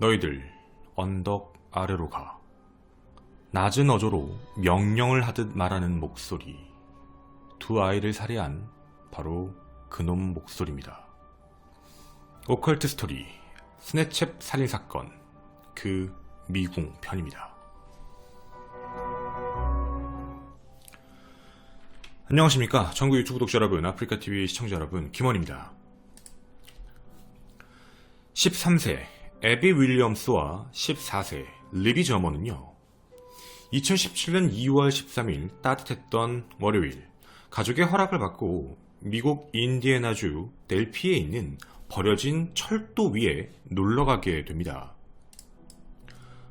너희들 언덕 아래로 가. 낮은 어조로 명령을 하듯 말하는 목소리. 두 아이를 살해한 바로 그놈 목소리입니다. 오컬트 스토리 스네첩 살인 사건 그 미궁 편입니다. 안녕하십니까. 전국 유튜브 독자 여러분, 아프리카TV 시청자 여러분, 김원입니다. 13세 에비 윌리엄스와 14세 리비 저머는요. 2017년 2월 13일 따뜻했던 월요일 가족의 허락을 받고 미국 인디애나주 델피에 있는 버려진 철도 위에 놀러 가게 됩니다.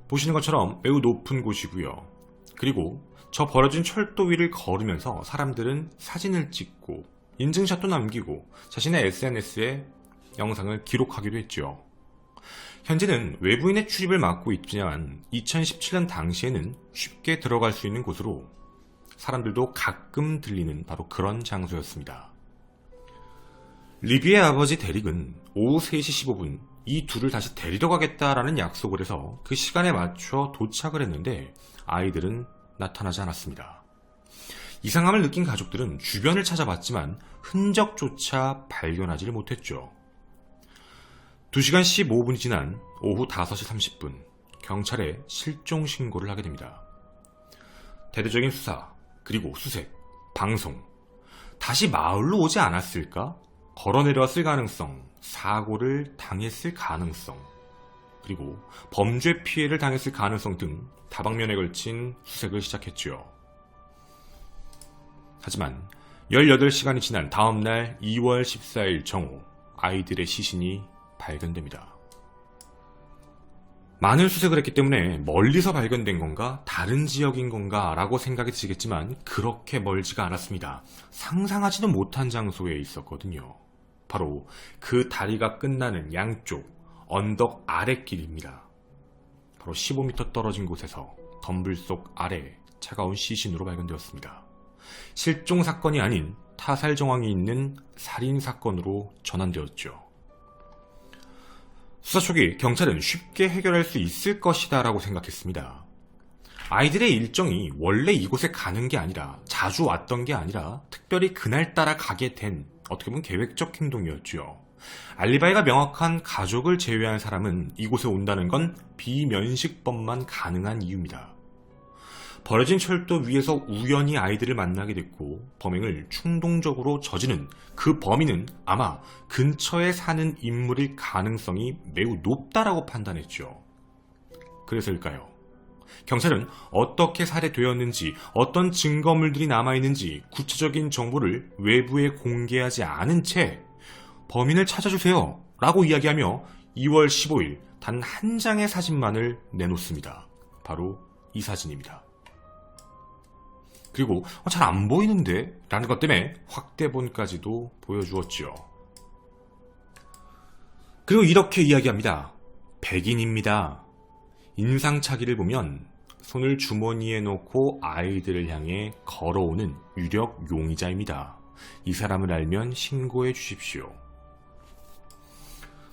보시는 것처럼 매우 높은 곳이고요. 그리고 저 버려진 철도 위를 걸으면서 사람들은 사진을 찍고 인증샷도 남기고 자신의 SNS에 영상을 기록하기도 했죠. 현재는 외부인의 출입을 막고 있지만 2017년 당시에는 쉽게 들어갈 수 있는 곳으로 사람들도 가끔 들리는 바로 그런 장소였습니다. 리비의 아버지 데릭은 오후 3시 15분 이 둘을 다시 데리러 가겠다라는 약속을 해서 그 시간에 맞춰 도착을 했는데 아이들은 나타나지 않았습니다. 이상함을 느낀 가족들은 주변을 찾아봤지만 흔적조차 발견하지를 못했죠. 2시간 15분이 지난 오후 5시 30분 경찰에 실종 신고를 하게 됩니다. 대대적인 수사, 그리고 수색, 방송, 다시 마을로 오지 않았을까? 걸어 내려왔을 가능성, 사고를 당했을 가능성, 그리고 범죄 피해를 당했을 가능성 등 다방면에 걸친 수색을 시작했지요. 하지만 18시간이 지난 다음날 2월 14일 정오 아이들의 시신이 발견됩니다. 많은 수색을 했기 때문에 멀리서 발견된 건가 다른 지역인 건가 라고 생각이 드시겠지만 그렇게 멀지가 않았습니다. 상상하지도 못한 장소에 있었거든요. 바로 그 다리가 끝나는 양쪽 언덕 아래길입니다. 바로 15m 떨어진 곳에서 덤불 속 아래 차가운 시신으로 발견되었습니다. 실종 사건이 아닌 타살 정황이 있는 살인 사건으로 전환되었죠. 수사 초기 경찰은 쉽게 해결할 수 있을 것이다 라고 생각했습니다. 아이들의 일정이 원래 이곳에 가는 게 아니라 자주 왔던 게 아니라 특별히 그날따라 가게 된 어떻게 보면 계획적 행동이었죠. 알리바이가 명확한 가족을 제외한 사람은 이곳에 온다는 건 비면식범만 가능한 이유입니다. 버려진 철도 위에서 우연히 아이들을 만나게 됐고 범행을 충동적으로 저지른 그 범인은 아마 근처에 사는 인물일 가능성이 매우 높다라고 판단했죠. 그래서일까요? 경찰은 어떻게 살해되었는지, 어떤 증거물들이 남아있는지 구체적인 정보를 외부에 공개하지 않은 채 범인을 찾아주세요 라고 이야기하며 2월 15일 단 한 장의 사진만을 내놓습니다. 바로 이 사진입니다. 그리고 어, 잘 안 보이는데? 라는 것 때문에 확대본까지도 보여주었지요. 그리고 이렇게 이야기합니다. 백인입니다. 인상착의를 보면 손을 주머니에 놓고 아이들을 향해 걸어오는 유력 용의자입니다. 이 사람을 알면 신고해 주십시오.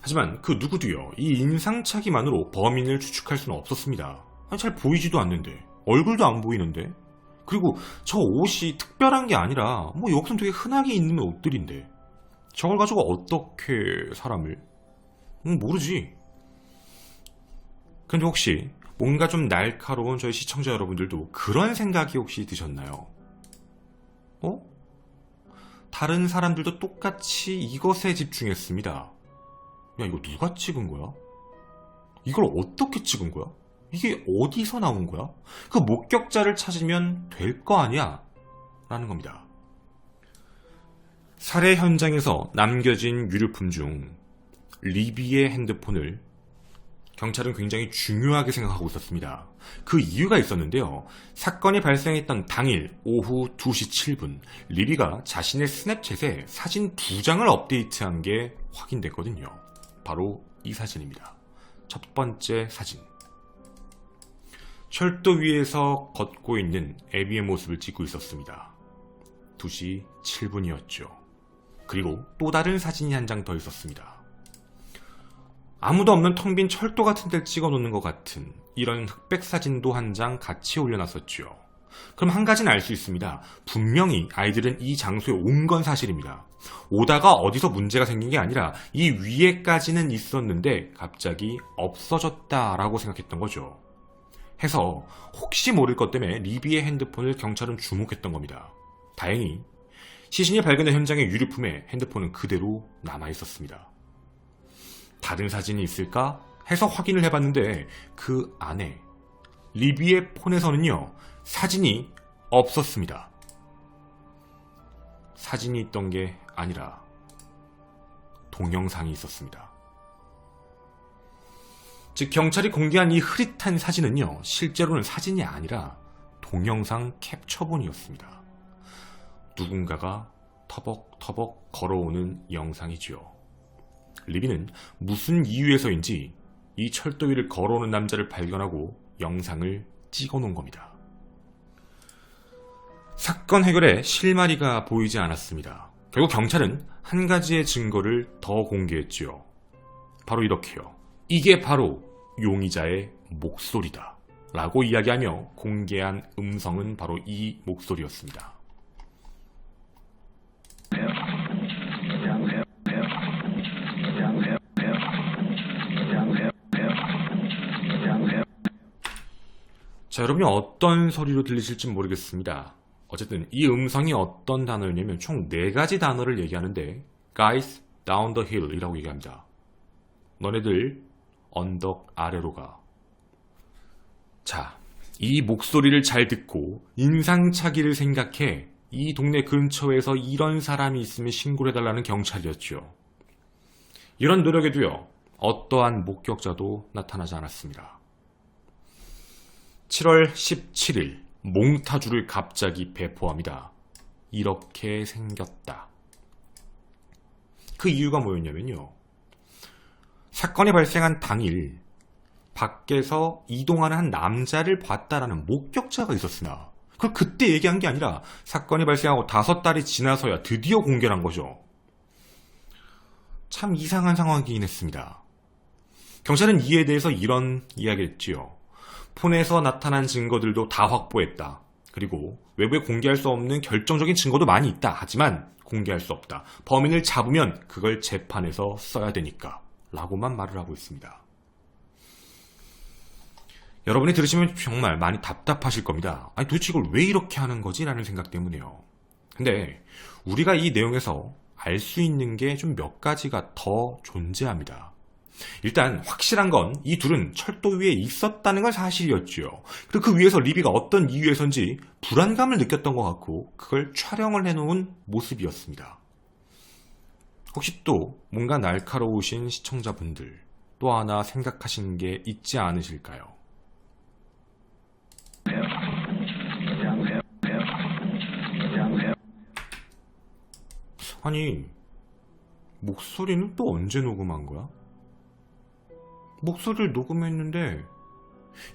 하지만 그 누구도요, 이 인상착의만으로 범인을 추측할 수는 없었습니다. 아니, 잘 보이지도 않는데, 얼굴도 안 보이는데, 그리고 저 옷이 특별한 게 아니라, 뭐 여기서 되게 흔하게 입는 옷들인데, 저걸 가지고 어떻게 사람을, 음, 모르지. 근데 혹시 뭔가 좀 날카로운 저희 시청자 여러분들도 그런 생각이 혹시 드셨나요? 어? 다른 사람들도 똑같이 이것에 집중했습니다. 야, 이거 누가 찍은 거야? 이걸 어떻게 찍은 거야? 이게 어디서 나온 거야? 그 목격자를 찾으면 될 거 아니야? 라는 겁니다. 살해 현장에서 남겨진 유류품 중 리비의 핸드폰을 경찰은 굉장히 중요하게 생각하고 있었습니다. 그 이유가 있었는데요. 사건이 발생했던 당일 오후 2시 7분, 리비가 자신의 스냅챗에 사진 두 장을 업데이트한 게 확인됐거든요. 바로 이 사진입니다. 첫 번째 사진. 철도 위에서 걷고 있는 애비의 모습을 찍고 있었습니다. 2시 7분이었죠. 그리고 또 다른 사진이 한 장 더 있었습니다. 아무도 없는 텅 빈 철도 같은 데를 찍어 놓는 것 같은 이런 흑백 사진도 한 장 같이 올려놨었죠. 그럼 한 가지는 알 수 있습니다. 분명히 아이들은 이 장소에 온 건 사실입니다. 오다가 어디서 문제가 생긴 게 아니라 이 위에까지는 있었는데 갑자기 없어졌다라고 생각했던 거죠. 해서 혹시 모를 것 때문에 리비의 핸드폰을 경찰은 주목했던 겁니다. 다행히 시신이 발견된 현장의 유류품에 핸드폰은 그대로 남아 있었습니다. 다른 사진이 있을까 해서 확인을 해봤는데 그 안에 리비의 폰에서는요 사진이 없었습니다. 사진이 있던 게 아니라 동영상이 있었습니다. 즉 경찰이 공개한 이 흐릿한 사진은요 실제로는 사진이 아니라 동영상 캡처본이었습니다. 누군가가 터벅터벅 걸어오는 영상이지요. 리비는 무슨 이유에서인지 이 철도 위를 걸어오는 남자를 발견하고 영상을 찍어 놓은 겁니다. 사건 해결에 실마리가 보이지 않았습니다. 결국 경찰은 한 가지의 증거를 더 공개했지요. 바로 이렇게요. 이게 바로 용의자의 목소리다. 라고 이야기하며 공개한 음성은 바로 이 목소리였습니다. 자, 여러분이 어떤 소리로 들리실지 모르겠습니다. 어쨌든 이 음성이 어떤 단어였냐면 총네 가지 단어를 얘기하는데 guys down the hill 이라고 얘기합니다. 너네들 언덕 아래로 가. 자, 이 목소리를 잘 듣고 인상착의를 생각해 이 동네 근처에서 이런 사람이 있으면 신고를 해달라는 경찰이었죠. 이런 노력에도요, 어떠한 목격자도 나타나지 않았습니다. 7월 17일, 몽타주를 갑자기 배포합니다. 이렇게 생겼다. 그 이유가 뭐였냐면요. 사건이 발생한 당일 밖에서 이동하는 한 남자를 봤다라는 목격자가 있었으나 그걸 그때 얘기한 게 아니라 사건이 발생하고 다섯 달이 지나서야 드디어 공개한 거죠. 참 이상한 상황이긴 했습니다. 경찰은 이에 대해서 이런 이야기를 했지요. 폰에서 나타난 증거들도 다 확보했다. 그리고 외부에 공개할 수 없는 결정적인 증거도 많이 있다. 하지만 공개할 수 없다. 범인을 잡으면 그걸 재판에서 써야 되니까. 라고만 말을 하고 있습니다. 여러분이 들으시면 정말 많이 답답하실 겁니다. 아니 도대체 이걸 왜 이렇게 하는 거지? 라는 생각 때문에요. 근데 우리가 이 내용에서 알 수 있는 게 좀 몇 가지가 더 존재합니다. 일단 확실한 건 이 둘은 철도 위에 있었다는 건 사실이었죠. 그리고 그 위에서 리비가 어떤 이유에선지 불안감을 느꼈던 것 같고 그걸 촬영을 해놓은 모습이었습니다. 혹시 또 뭔가 날카로우신 시청자분들 또 하나 생각하신 게 있지 않으실까요? 아니 목소리는 또 언제 녹음한 거야? 목소리를 녹음했는데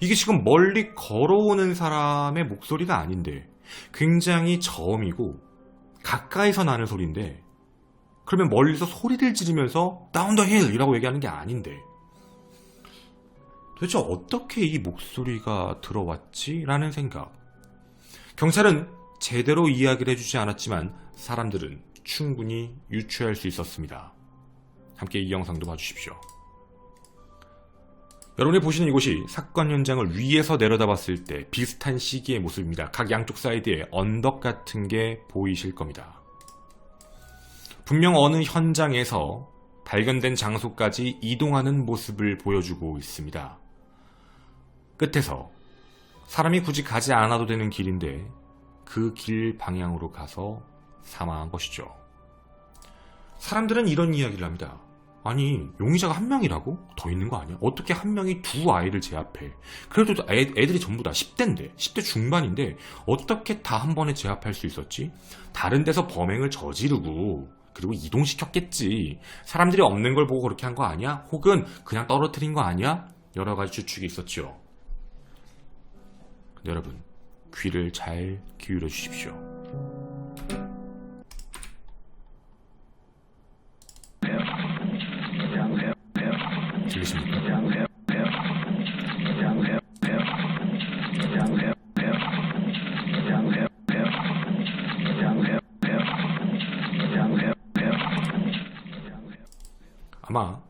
이게 지금 멀리 걸어오는 사람의 목소리가 아닌데 굉장히 저음이고 가까이서 나는 소리인데 그러면 멀리서 소리를 지르면서 다운 더 힐이라고 얘기하는 게 아닌데 도대체 어떻게 이 목소리가 들어왔지? 라는 생각 경찰은 제대로 이야기를 해주지 않았지만 사람들은 충분히 유추할 수 있었습니다. 함께 이 영상도 봐주십시오. 여러분이 보시는 이곳이 사건 현장을 위에서 내려다봤을 때 비슷한 시기의 모습입니다. 각 양쪽 사이드에 언덕 같은 게 보이실 겁니다. 분명 어느 현장에서 발견된 장소까지 이동하는 모습을 보여주고 있습니다. 끝에서 사람이 굳이 가지 않아도 되는 길인데 그 길 방향으로 가서 사망한 것이죠. 사람들은 이런 이야기를 합니다. 아니 용의자가 한 명이라고? 더 있는 거 아니야? 어떻게 한 명이 두 아이를 제압해? 그래도 애, 애들이 전부 다 10대인데 10대 중반인데 어떻게 다 한 번에 제압할 수 있었지? 다른 데서 범행을 저지르고 그리고 이동시켰겠지 사람들이 없는 걸 보고 그렇게 한 거 아니야? 혹은 그냥 떨어뜨린 거 아니야? 여러 가지 추측이 있었죠 여러분 귀를 잘 기울여 주십시오 아마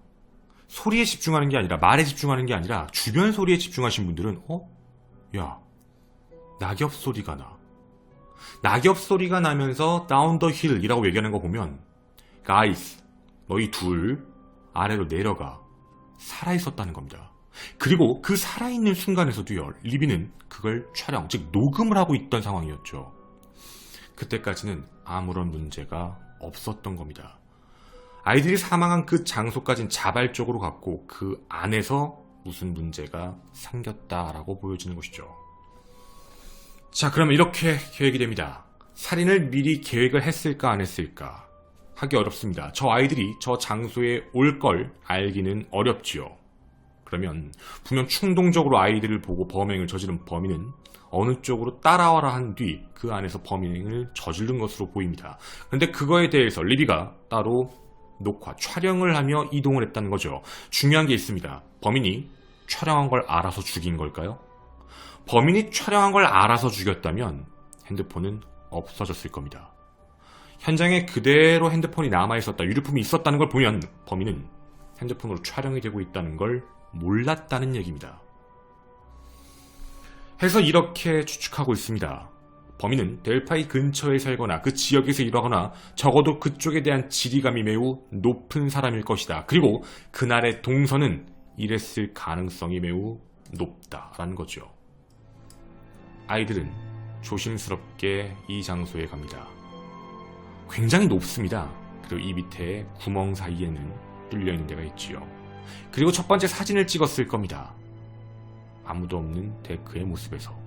소리에 집중하는 게 아니라 말에 집중하는 게 아니라 주변 소리에 집중하신 분들은 어? 야 낙엽 소리가 나. 낙엽 소리가 나면서 다운 더 힐이라고 얘기하는 거 보면 가이스 너희 둘 아래로 내려가 살아 있었다는 겁니다. 그리고 그 살아있는 순간에서도요 리비는 그걸 촬영 즉 녹음을 하고 있던 상황이었죠. 그때까지는 아무런 문제가 없었던 겁니다. 아이들이 사망한 그 장소까지는 자발적으로 갔고 그 안에서 무슨 문제가 생겼다라고 보여지는 것이죠. 자, 그러면 이렇게 계획이 됩니다. 살인을 미리 계획을 했을까 안 했을까 하기 어렵습니다. 저 아이들이 저 장소에 올 걸 알기는 어렵지요. 그러면 분명 충동적으로 아이들을 보고 범행을 저지른 범인은 어느 쪽으로 따라와라 한 뒤 그 안에서 범행을 저지른 것으로 보입니다. 그런데 그거에 대해서 리비가 따로 녹화, 촬영을 하며 이동을 했다는 거죠. 중요한 게 있습니다. 범인이 촬영한 걸 알아서 죽인 걸까요? 범인이 촬영한 걸 알아서 죽였다면 핸드폰은 없어졌을 겁니다. 현장에 그대로 핸드폰이 남아 있었다, 유류품이 있었다는 걸 보면 범인은 핸드폰으로 촬영이 되고 있다는 걸 몰랐다는 얘기입니다. 해서 이렇게 추측하고 있습니다. 범인은 델파이 근처에 살거나 그 지역에서 일하거나 적어도 그쪽에 대한 지리감이 매우 높은 사람일 것이다. 그리고 그날의 동선은 이랬을 가능성이 매우 높다라는 거죠. 아이들은 조심스럽게 이 장소에 갑니다. 굉장히 높습니다. 그리고 이 밑에 구멍 사이에는 뚫려 있는 데가 있지요. 그리고 첫 번째 사진을 찍었을 겁니다. 아무도 없는 데크의 모습에서.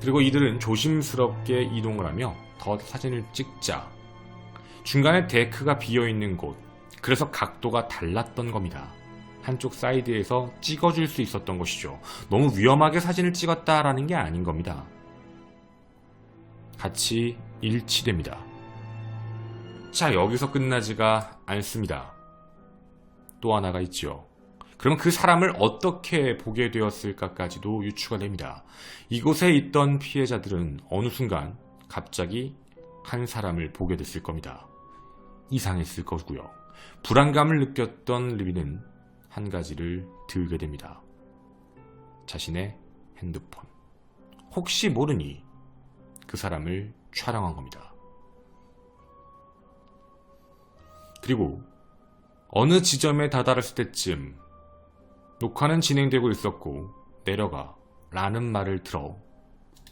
그리고 이들은 조심스럽게 이동을 하며 더 사진을 찍자. 중간에 데크가 비어 있는 곳. 그래서 각도가 달랐던 겁니다. 한쪽 사이드에서 찍어줄 수 있었던 것이죠. 너무 위험하게 사진을 찍었다라는 게 아닌 겁니다. 같이 일치됩니다. 자, 여기서 끝나지가 않습니다. 또 하나가 있지요. 그럼 그 사람을 어떻게 보게 되었을까까지도 유추가 됩니다. 이곳에 있던 피해자들은 어느 순간 갑자기 한 사람을 보게 됐을 겁니다. 이상했을 거고요. 불안감을 느꼈던 리비는 한 가지를 들게 됩니다. 자신의 핸드폰. 혹시 모르니 그 사람을 촬영한 겁니다. 그리고 어느 지점에 다다랐을 때쯤 녹화는 진행되고 있었고 내려가 라는 말을 들어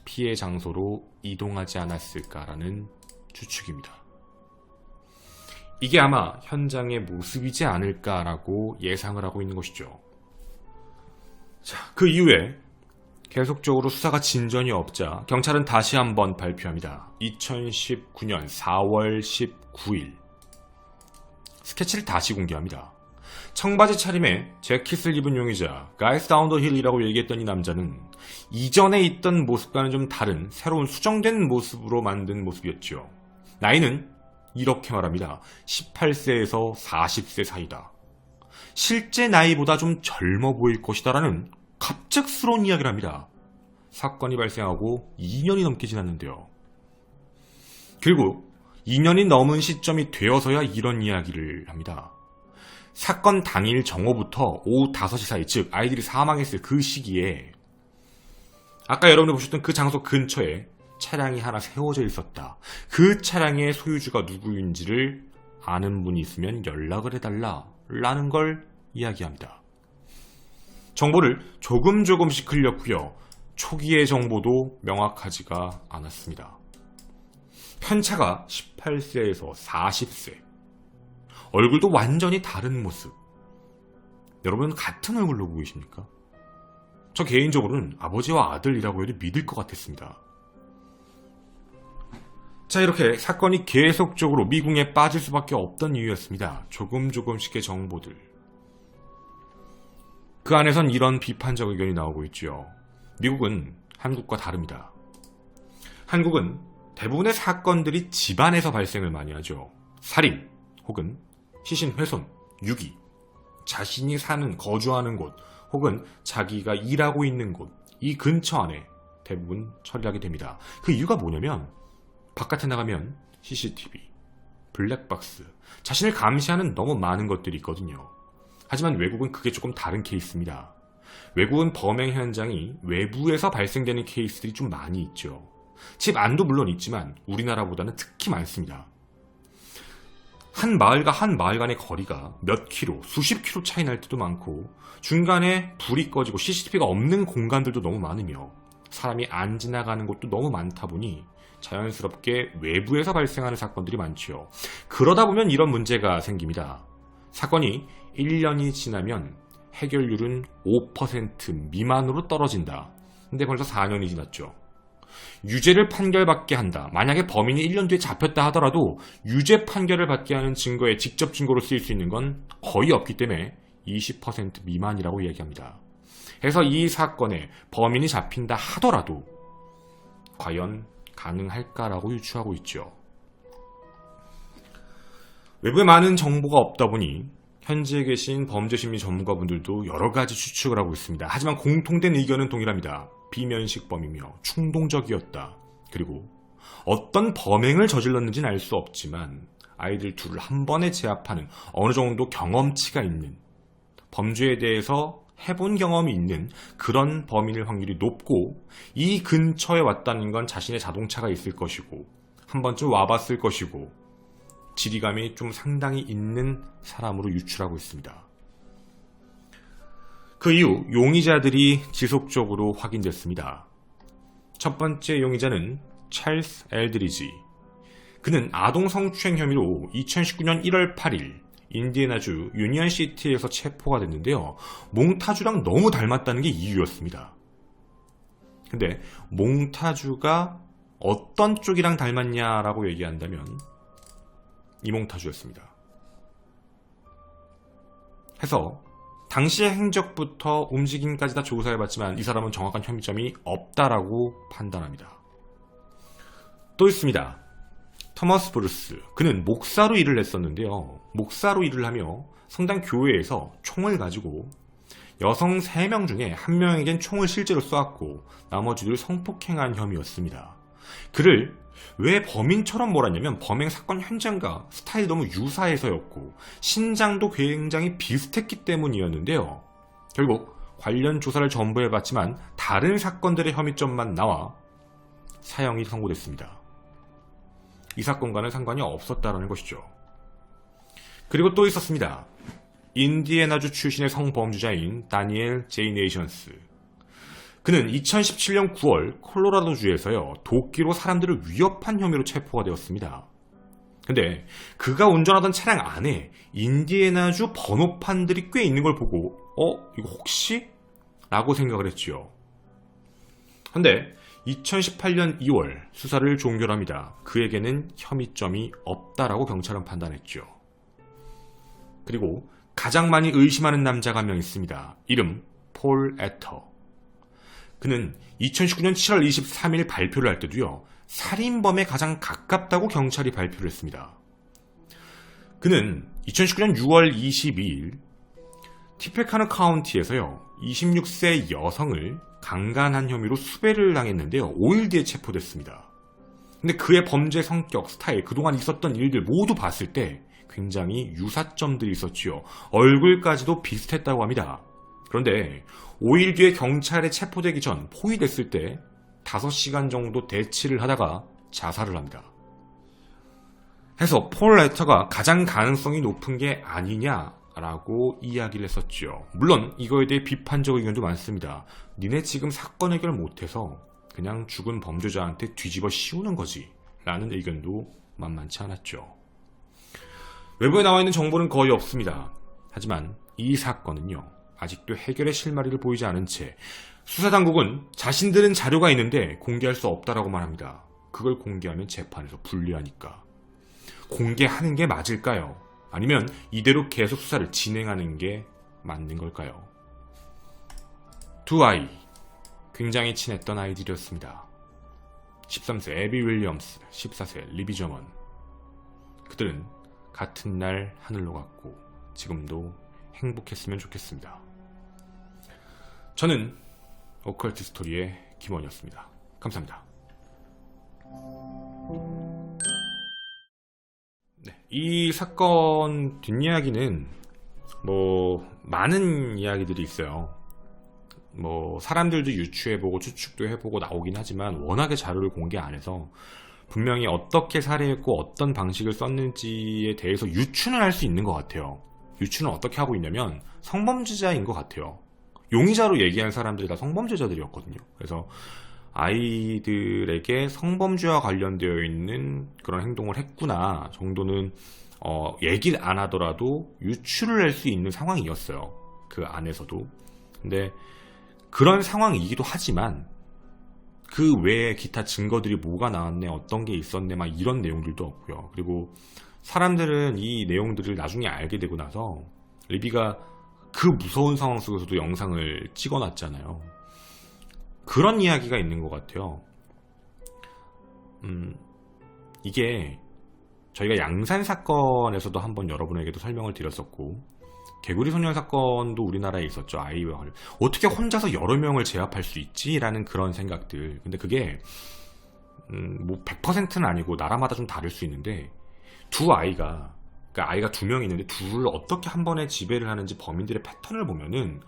피해 장소로 이동하지 않았을까라는 추측입니다. 이게 아마 현장의 모습이지 않을까라고 예상을 하고 있는 것이죠. 자, 그 이후에 계속적으로 수사가 진전이 없자 경찰은 다시 한번 발표합니다. 2019년 4월 19일 스케치를 다시 공개합니다. 청바지 차림에 재킷을 입은 용의자 가이스 다운 더 힐이라고 얘기했던 이 남자는 이전에 있던 모습과는 좀 다른 새로운 수정된 모습으로 만든 모습이었죠. 나이는 이렇게 말합니다. 18세에서 40세 사이다. 실제 나이보다 좀 젊어 보일 것이다라는 갑작스러운 이야기를 합니다. 사건이 발생하고 2년이 넘게 지났는데요. 그리고 2년이 넘은 시점이 되어서야 이런 이야기를 합니다. 사건 당일 정오부터 오후 5시 사이, 즉 아이들이 사망했을 그 시기에 아까 여러분이 보셨던 그 장소 근처에 차량이 하나 세워져 있었다. 그 차량의 소유주가 누구인지를 아는 분이 있으면 연락을 해달라. 라는 걸 이야기합니다. 정보를 조금 조금씩 흘렸고요. 초기의 정보도 명확하지가 않았습니다. 편차가 18세에서 40세. 얼굴도 완전히 다른 모습. 여러분 같은 얼굴로 보고 계십니까? 저 개인적으로는 아버지와 아들이라고 해도 믿을 것 같았습니다. 자, 이렇게 사건이 계속적으로 미궁에 빠질 수밖에 없던 이유였습니다. 조금 조금씩의 정보들. 그 안에선 이런 비판적 의견이 나오고 있죠. 미국은 한국과 다릅니다. 한국은 대부분의 사건들이 집안에서 발생을 많이 하죠. 살인 혹은 시신 훼손, 유기, 자신이 사는, 거주하는 곳, 혹은 자기가 일하고 있는 곳, 이 근처 안에 대부분 처리하게 됩니다. 그 이유가 뭐냐면, 바깥에 나가면 CCTV, 블랙박스, 자신을 감시하는 너무 많은 것들이 있거든요. 하지만 외국은 그게 조금 다른 케이스입니다. 외국은 범행 현장이 외부에서 발생되는 케이스들이 좀 많이 있죠. 집 안도 물론 있지만 우리나라보다는 특히 많습니다. 한 마을과 한 마을 간의 거리가 몇 킬로, 수십 킬로 차이 날 때도 많고 중간에 불이 꺼지고 CCTV가 없는 공간들도 너무 많으며 사람이 안 지나가는 곳도 너무 많다 보니 자연스럽게 외부에서 발생하는 사건들이 많죠. 그러다 보면 이런 문제가 생깁니다. 사건이 1년이 지나면 해결률은 5% 미만으로 떨어진다. 근데 벌써 4년이 지났죠. 유죄를 판결받게 한다. 만약에 범인이 1년 뒤에 잡혔다 하더라도 유죄 판결을 받게 하는 증거에 직접 증거로 쓰일 수 있는 건 거의 없기 때문에 20% 미만이라고 이야기합니다. 그래서 이 사건에 범인이 잡힌다 하더라도 과연 가능할까라고 유추하고 있죠. 외부에 많은 정보가 없다 보니 현지에 계신 범죄심리 전문가분들도 여러 가지 추측을 하고 있습니다. 하지만 공통된 의견은 동일합니다. 비면식범이며 충동적이었다. 그리고 어떤 범행을 저질렀는지는 알 수 없지만 아이들 둘을 한 번에 제압하는 어느 정도 경험치가 있는 범죄에 대해서 해본 경험이 있는 그런 범인일 확률이 높고 이 근처에 왔다는 건 자신의 자동차가 있을 것이고 한 번쯤 와봤을 것이고 지리감이 좀 상당히 있는 사람으로 유출하고 있습니다. 그 이후 용의자들이 지속적으로 확인됐습니다. 첫 번째 용의자는 찰스 엘드리지. 그는 아동 성추행 혐의로 2019년 1월 8일 인디애나주 유니언 시티에서 체포가 됐는데요. 몽타주랑 너무 닮았다는 게 이유였습니다. 근데 몽타주가 어떤 쪽이랑 닮았냐라고 얘기한다면 이몽타주였습니다. 해서 당시의 행적부터 움직임까지 다 조사해봤지만 이 사람은 정확한 혐의점이 없다라고 판단합니다. 또 있습니다. 토머스 브루스. 그는 목사로 일을 했었는데요. 목사로 일을 하며 성당 교회에서 총을 가지고 여성 3명 중에 1명에겐 총을 실제로 쏘았고 나머지를 성폭행한 혐의였습니다. 그를 왜 범인처럼 몰았냐면 범행 사건 현장과 스타일 너무 유사해서였고 신장도 굉장히 비슷했기 때문이었는데요. 결국 관련 조사를 전부 해봤지만 다른 사건들의 혐의점만 나와 사형이 선고됐습니다. 이 사건과는 상관이 없었다라는 것이죠. 그리고 또 있었습니다. 인디애나주 출신의 성범죄자인 다니엘 제이 네이션스. 그는 2017년 9월 콜로라도주에서요, 도끼로 사람들을 위협한 혐의로 체포가 되었습니다. 근데 그가 운전하던 차량 안에 인디애나주 번호판들이 꽤 있는 걸 보고, 어? 이거 혹시? 라고 생각을 했지요. 근데 2018년 2월 수사를 종결합니다. 그에게는 혐의점이 없다라고 경찰은 판단했죠. 그리고 가장 많이 의심하는 남자가 한 명 있습니다. 이름 폴 에터. 그는 2019년 7월 23일 발표를 할 때도요. 살인범에 가장 가깝다고 경찰이 발표를 했습니다. 그는 2019년 6월 22일 티페카너 카운티에서요. 26세 여성을 강간한 혐의로 수배를 당했는데요. 5일 뒤에 체포됐습니다. 근데 그의 범죄 성격, 스타일, 그동안 있었던 일들 모두 봤을 때 굉장히 유사점들이 있었지요. 얼굴까지도 비슷했다고 합니다. 그런데 5일 뒤에 경찰에 체포되기 전 포위됐을 때 5시간 정도 대치를 하다가 자살을 합니다. 해서 폴 레터가 가장 가능성이 높은 게 아니냐라고 이야기를 했었죠. 물론 이거에 대해 비판적 의견도 많습니다. 니네 지금 사건 해결 못해서 그냥 죽은 범죄자한테 뒤집어 씌우는 거지 라는 의견도 만만치 않았죠. 외부에 나와 있는 정보는 거의 없습니다. 하지만 이 사건은요. 아직도 해결의 실마리를 보이지 않은 채 수사당국은 자신들은 자료가 있는데 공개할 수 없다라고 말합니다. 그걸 공개하면 재판에서 불리하니까. 공개하는 게 맞을까요? 아니면 이대로 계속 수사를 진행하는 게 맞는 걸까요? 두 아이. 굉장히 친했던 아이들이었습니다. 13세 에비 윌리엄스, 14세 리비 저먼. 그들은 같은 날 하늘로 갔고 지금도 행복했으면 좋겠습니다. 저는 오컬트 스토리의 김원이었습니다. 감사합니다. 네, 이 사건 뒷이야기는 뭐 많은 이야기들이 있어요. 뭐 사람들도 유추해보고 추측도 해보고 나오긴 하지만 워낙에 자료를 공개 안 해서 분명히 어떻게 살해했고 어떤 방식을 썼는지에 대해서 유추는 할 수 있는 것 같아요. 유추는 어떻게 하고 있냐면 성범죄자인 것 같아요. 용의자로 얘기한 사람들이 다 성범죄자들이었거든요. 그래서 아이들에게 성범죄와 관련되어 있는 그런 행동을 했구나 정도는 어, 얘기를 안 하더라도 유추를 할수 있는 상황이었어요. 그 안에서도. 근데 그런 상황이기도 하지만 그 외에 기타 증거들이 뭐가 나왔네, 어떤 게 있었네, 막 이런 내용들도 없고요. 그리고 사람들은 이 내용들을 나중에 알게 되고 나서 리비가 그 무서운 상황 속에서도 영상을 찍어놨잖아요. 그런 이야기가 있는 것 같아요. 음, 이게 저희가 양산 사건에서도 한번 여러분에게도 설명을 드렸었고, 개구리 소년 사건도 우리나라에 있었죠. 아이와. 어떻게 혼자서 여러 명을 제압할 수 있지라는 그런 생각들. 근데 그게 음, 뭐 100%는 아니고 나라마다 좀 다를 수 있는데 두 아이가 그러니까 아이가 두 명 있는데 둘을 어떻게 한 번에 지배를 하는지 범인들의 패턴을 보면은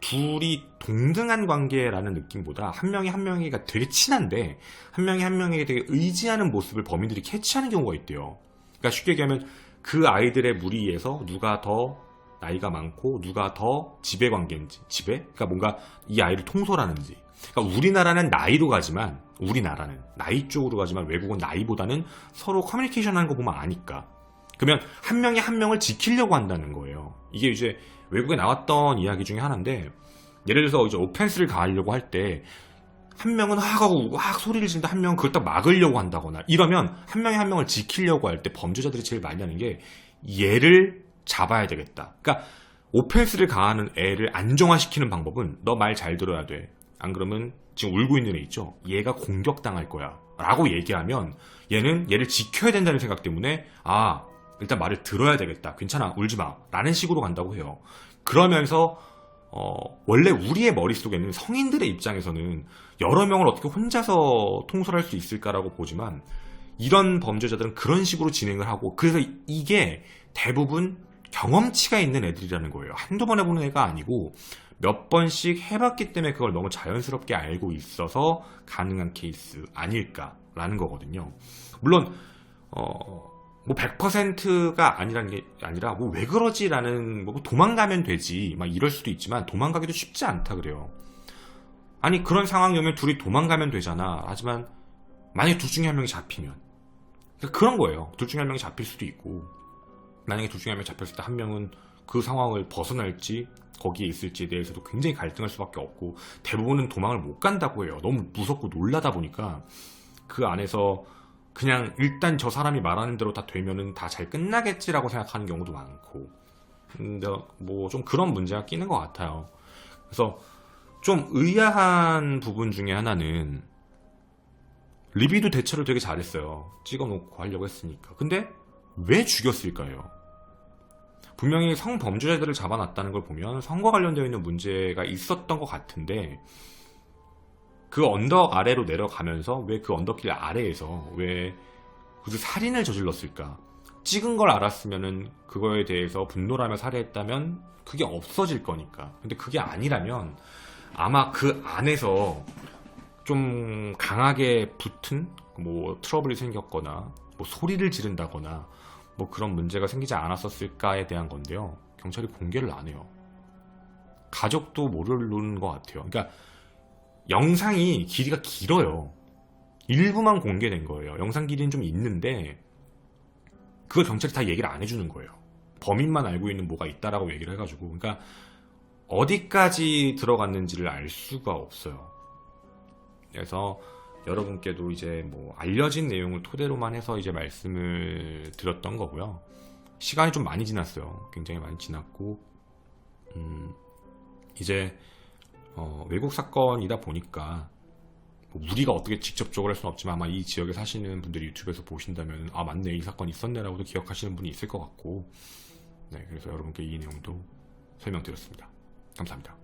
둘이 동등한 관계라는 느낌보다 한 명이 한 명이가 되게 친한데 한 명이 한 명에게 되게 의지하는 모습을 범인들이 캐치하는 경우가 있대요. 그러니까 쉽게 얘기하면 그 아이들의 무리에서 누가 더 나이가 많고 누가 더 지배 관계인지 지배? 그러니까 뭔가 이 아이를 통솔하는지. 그러니까 우리나라는 나이로 가지만 우리나라는 나이 쪽으로 가지만 외국은 나이보다는 서로 커뮤니케이션 하는 거 보면 아니까. 그러면 한 명이 한 명을 지키려고 한다는 거예요. 이게 이제 외국에 나왔던 이야기 중에 하나인데 예를 들어서 이제 오펜스를 가하려고 할 때 한 명은 확 하고 확 소리를 지른다 한 명은 그걸 딱 막으려고 한다거나 이러면 한 명이 한 명을 지키려고 할 때 범죄자들이 제일 많이 하는 게 얘를 잡아야 되겠다. 그러니까 오펜스를 가하는 애를 안정화시키는 방법은 너 말 잘 들어야 돼. 안 그러면 지금 울고 있는 애 있죠. 얘가 공격당할 거야. 라고 얘기하면 얘는 얘를 지켜야 된다는 생각 때문에 아 일단 말을 들어야 되겠다. 괜찮아 울지 마. 라는 식으로 간다고 해요. 그러면서 어, 원래 우리의 머릿속에는 성인들의 입장에서는 여러 명을 어떻게 혼자서 통솔할 수 있을까라고 보지만 이런 범죄자들은 그런 식으로 진행을 하고 그래서 이게 대부분 경험치가 있는 애들이라는 거예요. 한두 번 해보는 애가 아니고 몇 번씩 해봤기 때문에 그걸 너무 자연스럽게 알고 있어서 가능한 케이스 아닐까라는 거거든요. 물론 어, 뭐 100%가 아니라는 게 아니라 뭐 왜 그러지라는 뭐 도망가면 되지 막 이럴 수도 있지만 도망가기도 쉽지 않다 그래요. 아니 그런 상황이면 둘이 도망가면 되잖아. 하지만 만약 둘 중에 한 명이 잡히면 그러니까 그런 거예요. 둘 중에 한 명이 잡힐 수도 있고 만약에 둘 중에 한 명이 잡혔을 때 한 명은 그 상황을 벗어날지 거기에 있을지에 대해서도 굉장히 갈등할 수밖에 없고 대부분은 도망을 못 간다고 해요. 너무 무섭고 놀라다 보니까 그 안에서 그냥 일단 저 사람이 말하는 대로 다 되면은 다 잘 끝나겠지라고 생각하는 경우도 많고 근데 뭐 좀 그런 문제가 끼는 것 같아요. 그래서 좀 의아한 부분 중에 하나는 리비도 대처를 되게 잘했어요. 찍어놓고 하려고 했으니까. 근데 왜 죽였을까요? 분명히 성범죄자들을 잡아놨다는 걸 보면 성과 관련되어 있는 문제가 있었던 것 같은데 그 언덕 아래로 내려가면서 왜 그 언덕길 아래에서 왜 그저 살인을 저질렀을까? 찍은 걸 알았으면은 그거에 대해서 분노라며 살해했다면 그게 없어질 거니까. 근데 그게 아니라면 아마 그 안에서 좀 강하게 붙은 뭐 트러블이 생겼거나 뭐 소리를 지른다거나 뭐 그런 문제가 생기지 않았었을까에 대한 건데요. 경찰이 공개를 안 해요. 가족도 모르는 것 같아요. 그러니까 영상이 길이가 길어요. 일부만 공개된 거예요. 영상 길이는 좀 있는데 그걸 경찰이 다 얘기를 안 해주는 거예요. 범인만 알고 있는 뭐가 있다라고 얘기를 해가지고 그러니까 어디까지 들어갔는지를 알 수가 없어요. 그래서 여러분께도 이제 뭐 알려진 내용을 토대로만 해서 이제 말씀을 드렸던 거고요. 시간이 좀 많이 지났어요. 굉장히 많이 지났고, 음, 이제, 어, 외국 사건이다 보니까 뭐 우리가 어떻게 직접적으로 할 수는 없지만 아마 이 지역에 사시는 분들이 유튜브에서 보신다면 아 맞네 이 사건 있었네라고도 기억하시는 분이 있을 것 같고 네 그래서 여러분께 이 내용도 설명드렸습니다. 감사합니다.